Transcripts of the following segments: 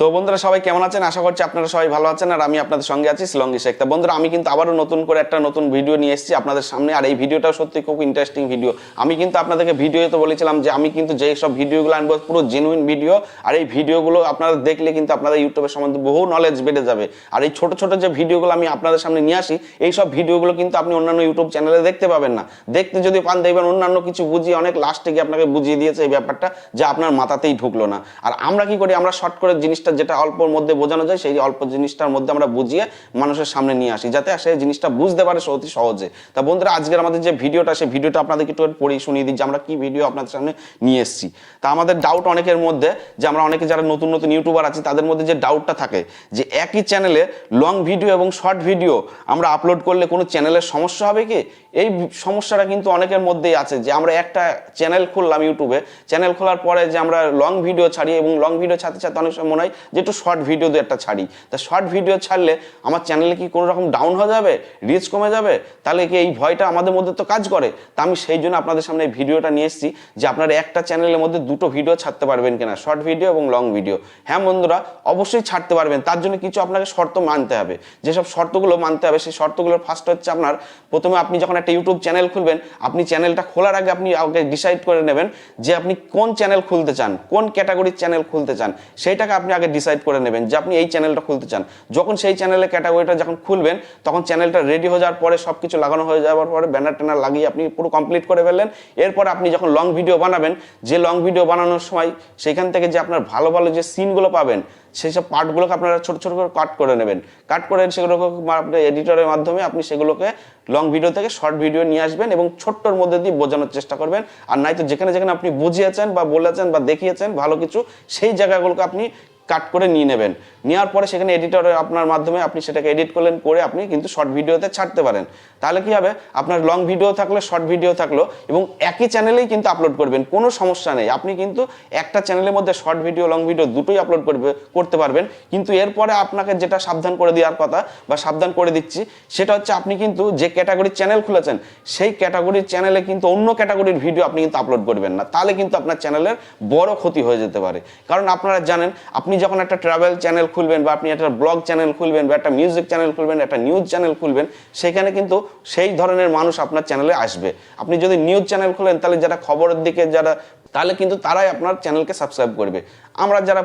তো বন্ধুরা সবাই কেমন আছেন? আশা করছি আপনারা সবাই ভালো আছেন আর আমি আপনাদের সঙ্গে আছি শিলঙ্গি শেখ তা বন্ধুরা, আমি কিন্তু আবারও নতুন করে একটা নতুন ভিডিও নিয়ে এসেছি আপনাদের সামনে। আর এই ভিডিওটাও সত্যি খুব ইন্টারেস্টিং ভিডিও আমি কিন্তু আপনাদেরকে ভিডিওতে বলেছিলাম যে আমি কিন্তু যেই সব ভিডিওগুলো আনব, পুরো জেনুইন ভিডিও আর এই ভিডিওগুলো আপনারা দেখলে কিন্তু আপনাদের ইউটিউবের সম্বন্ধে বহু নলেজ বেড়ে যাবে। আর এই ছোট ছোট যে ভিডিওগুলো আমি আপনাদের সামনে নিয়ে আসি, এই সব ভিডিওগুলো কিন্তু আপনি অন্যান্য ইউটিউব চ্যানেলে দেখতে পাবেন না। দেখতে যদি পান, দেখবেন অন্যান্য কিছু বুঝিয়ে অনেক লাস্টে গিয়ে আপনাকে বুঝিয়ে দিয়েছে এই ব্যাপারটা, যা আপনার মাথাতেই ঢুকলো না। আর আমরা কি করি? আমরা শর্ট করে জিনিসটা যেটা অল্পর মধ্যে বোঝানো যায়, সেই অল্প জিনিসটার মধ্যে আমরা বুঝিয়ে মানুষের সামনে নিয়ে আসি, যাতে সেই জিনিসটা বুঝতে পারে অতি সহজে। তা বন্ধুরা, আজকের আমাদের যে ভিডিওটা, সেই ভিডিওটা আপনাদেরকে একটু পড়ে শুনিয়ে দিই যে আমরা কি ভিডিও আপনাদের সামনে নিয়ে এসেছি। তা আমাদের ডাউট অনেকের মধ্যে, যে আমরা অনেকে যারা নতুন নতুন ইউটিউবার আছি, তাদের মধ্যে যে ডাউটটা থাকে, যে একই চ্যানেলে লং ভিডিও এবং শর্ট ভিডিও আমরা আপলোড করলে কোনো চ্যানেলের সমস্যা হবে কি? এই সমস্যাটা কিন্তু অনেকের মধ্যেই আছে, যে আমরা একটা চ্যানেল খুললাম ইউটিউবে চ্যানেল খোলার পরে যে আমরা লং ভিডিও ছাড়ি এবং লং ভিডিও ছাড়তে ছাড়তে অনেক সময় মনে হয় যে একটু শর্ট ভিডিও দু একটা ছাড়ি। তা শর্ট ভিডিও ছাড়লে আমার চ্যানেলে কি কোনো রকম ডাউন হয়ে যাবে? রিচ কমে যাবে? তাহলে কি এই ভয়টা আমাদের মধ্যে তো কাজ করে? তা আমি সেই জন্য আপনাদের সামনে এই ভিডিওটা নিয়ে এসেছি যে আপনারা একটা চ্যানেলের মধ্যে দুটো ভিডিও ছাড়তে পারবেন কিনা শর্ট ভিডিও এবং লং ভিডিও হ্যাঁ বন্ধুরা, অবশ্যই ছাড়তে পারবেন। তার জন্য কিছু আপনাকে শর্ত মানতে হবে। যেসব শর্তগুলো মানতে হবে, সেই শর্তগুলোর ফার্স্ট হচ্ছে আপনার, প্রথমে আপনি যখন একটা ইউটিউব চ্যানেল খুলবেন, আপনি চ্যানেলটা খোলার আগে আপনি আগে ডিসাইড করে নেবেন যে আপনি কোন চ্যানেল খুলতে চান, কোন ক্যাটাগরির চ্যানেল খুলতে চান। সেইটাকে আপনি আগে ডিসাইড করে নেবেন যে আপনি এই চ্যানেলটা খুলতে চান। যখন সেই চ্যানেলের ক্যাটাগরিটা যখন খুলবেন, তখন চ্যানেলটা রেডি হয়ে যাওয়ার পরে সব কিছু লাগানো হয়ে যাওয়ার পরে ব্যানার ট্যানার লাগিয়ে আপনি পুরো কমপ্লিট করে ফেললেন। এরপর আপনি যখন লং ভিডিও বানাবেন, যে লং ভিডিও বানানোর সময় সেখান থেকে যে আপনার ভালো ভালো যে সিনগুলো পাবেন সেই সব পার্টগুলোকে আপনারা ছোট ছোট করে কাট করে নেবেন। কাট করে সেগুলোকে আপনার এডিটরের মাধ্যমে আপনি সেগুলোকে লং ভিডিও থেকে শর্ট ভিডিও নিয়ে আসবেন এবং ছোট্টর মধ্যে দিয়ে বোঝানোর চেষ্টা করবেন। আর নয়তো যেখানে যেখানে আপনি বুঝিয়েছেন বা বলেছেন বা দেখিয়েছেন ভালো কিছু, সেই জায়গাগুলোকে আপনি কাট করে নিয়ে নেবেন। নেওয়ার পরে সেখানে এডিটরের আপনার মাধ্যমে আপনি সেটাকে এডিট করলেন, করে আপনি কিন্তু শর্ট ভিডিওতে ছাড়তে পারেন। তাহলে কি হবে? আপনার লং ভিডিও থাকল শর্ট ভিডিও থাকল এবং একই চ্যানেলেই কিন্তু আপলোড করবেন, কোনো সমস্যা নেই। আপনি কিন্তু একটা চ্যানেলের মধ্যে শর্ট ভিডিও লং ভিডিও দুটোই আপলোড করবে, করতে পারবেন। কিন্তু এরপরে আপনাকে যেটা সাবধান করে দেওয়ার কথা বা সাবধান করে দিচ্ছি, সেটা হচ্ছে আপনি কিন্তু যে ক্যাটাগরির চ্যানেল খুলেছেন, সেই ক্যাটাগরির চ্যানেলে কিন্তু অন্য ক্যাটাগরির ভিডিও আপনি কিন্তু আপলোড করবেন না। তাহলে কিন্তু আপনার চ্যানেলের বড় ক্ষতি হয়ে যেতে পারে। কারণ আপনারা জানেন, আপনি যখন একটা ট্রাভেল চ্যানেল খুলবেন বা আপনি একটা ব্লগ চ্যানেল খুলবেন বা একটা মিউজিক চ্যানেল খুলবেন, একটা নিউজ চ্যানেল খুলবেন, সেখানে কিন্তু সেই ধরনের মানুষ আপনার চ্যানেলে আসবে। আপনি যদি নিউজ চ্যানেল খুলেন, তাহলে যারা খবরের দিকে, যারা তাহলে কিন্তু তারাই আপনার চ্যানেলকে সাবস্ক্রাইব করবে। আমরা যারা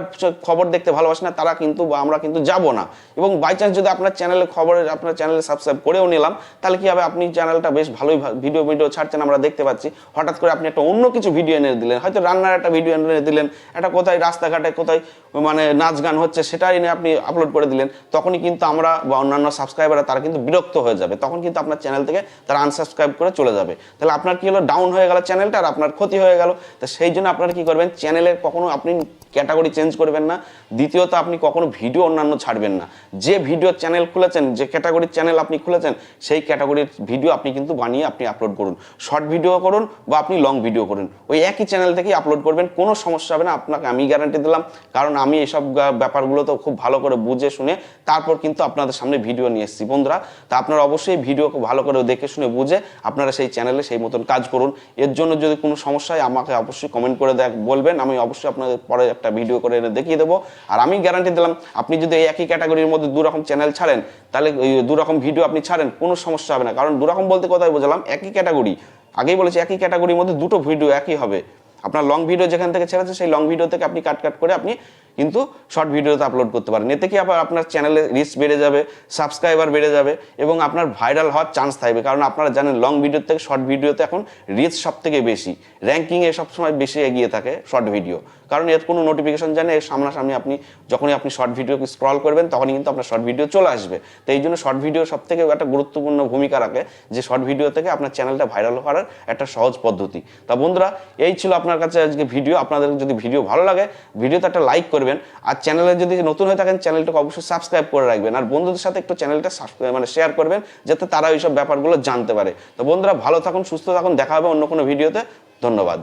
খবর দেখতে ভালোবাসি না, তারা কিন্তু বা আমরা কিন্তু যাব না। এবং বাই চান্স যদি আপনার চ্যানেলে খবরের আপনার চ্যানেলে সাবস্ক্রাইব করেও নিলাম, তাহলে কি হবে? আপনি চ্যানেলটা বেশ ভালোই ভিডিও ভিডিও ছাড়ছেন, আমরা দেখতে পাচ্ছি। হঠাৎ করে আপনি একটা অন্য কিছু ভিডিও এনে দিলেন। হয়তো রান্নার একটা ভিডিও এনে দিলেন, একটা কোথায় রাস্তাঘাটে কোথায় মানে নাচ গান হচ্ছে, সেটা এনে আপনি আপলোড করে দিলেন, তখনই কিন্তু আমরা বা অন্যান্য সাবস্ক্রাইবাররা তারা কিন্তু বিরক্ত হয়ে যাবে। তখন কিন্তু আপনার চ্যানেল থেকে তারা আনসাবস্ক্রাইব করে চলে যাবে। তাহলে আপনার কি হলো? ডাউন হয়ে গেল চ্যানেলটা আর আপনার ক্ষতি হয়ে গেল। তো সেই জন্য আপনারা কি করবেন? চ্যানেলে কখনো আপনি ক্যাটাগরি চেঞ্জ করবেন না। দ্বিতীয়ত, আপনি কখনো ভিডিও অন্যান্য ছাড়বেন না। যে ভিডিও চ্যানেল খুলেছেন, যে ক্যাটাগরির চ্যানেল আপনি খুলেছেন, সেই ক্যাটাগরির ভিডিও আপনি কিন্তু বানিয়ে আপনি আপলোড করুন। শর্ট ভিডিও করুন বা আপনি লং ভিডিও করুন। ওই একই চ্যানেল থেকেই আপলোড করবেন, কোনো সমস্যা হবে না। আপনাকে আমি গ্যারান্টি দিলাম। কারণ আমি এসব ব্যাপারগুলো তো খুব ভালো করে বুঝে শুনে তারপর কিন্তু আপনাদের সামনে ভিডিও নিয়ে এসেছি। বন্ধুরা, তা আপনারা অবশ্যই ভিডিও ভালো করে দেখে শুনে বুঝে আপনারা সেই চ্যানেলে সেই মতন কাজ করুন। এর জন্য যদি কোনো সমস্যা হয়, আমাকে অবশ্যই কমেন্ট করে দেখ, বলবেন। আমি অবশ্যই আপনাদের পরে একটা ভিডিও করে এনে দেখিয়ে দেবো। আর আমি গ্যারান্টি দিলাম, আপনি যদি এই একই ক্যাটাগরির মধ্যে দু রকম চ্যানেল ছাড়েন, তাহলে দু রকম ভিডিও আপনি ছাড়েন, কোনো সমস্যা হবে না। কারণ দু রকম বলতে কোথায় বোঝালাম, একই ক্যাটাগরি আগেই বলেছি, একই ক্যাটাগরির মধ্যে দুটো ভিডিও একই হবে। আপনার লং ভিডিও যেখান থেকে ছেড়েছে, সেই লং ভিডিও থেকে আপনি কাট কাট করে আপনি কিন্তু শর্ট ভিডিওতে আপলোড করতে পারেন। এতে কি আবার আপনার চ্যানেলে রিচ বেড়ে যাবে সাবস্ক্রাইবার বেড়ে যাবে এবং আপনার ভাইরাল হওয়ার চান্স থাকবে। কারণ আপনারা জানেন লং ভিডিও থেকে শর্ট ভিডিওতে এখন রিচ সব থেকে বেশি র্যাঙ্কিংয়ে সবসময় বেশি এগিয়ে থাকে শর্ট ভিডিও কারণ এর কোনো নোটিফিকেশন জানে, এর সামনাসামনি আপনি, যখনই আপনি শর্ট ভিডিও স্ক্রল করবেন, তখনই কিন্তু আপনার শর্ট ভিডিও চলে আসবে। তো এই জন্য শর্ট ভিডিও সব থেকে একটা গুরুত্বপূর্ণ ভূমিকা রাখে যে শর্ট ভিডিও থেকে আপনার চ্যানেলটা ভাইরাল করার একটা সহজ পদ্ধতি। তা বন্ধুরা, এই ছিল আপনার কাছে আজকে ভিডিও আপনাদের যদি ভিডিও ভালো লাগে ভিডিওতে একটা লাইক করবেন আর চ্যানেলে যদি নতুন হয়ে থাকেন চ্যানেলটাকে অবশ্যই সাবস্ক্রাইব করে রাখবেন। আর বন্ধুদের সাথে একটু চ্যানেলটা মানে শেয়ার করবেন, যাতে তারা ওইসব ব্যাপারগুলো জানতে পারে। তো বন্ধুরা, ভালো থাকুন, সুস্থ থাকুন। দেখা হবে অন্য কোনো ভিডিওতে ধন্যবাদ।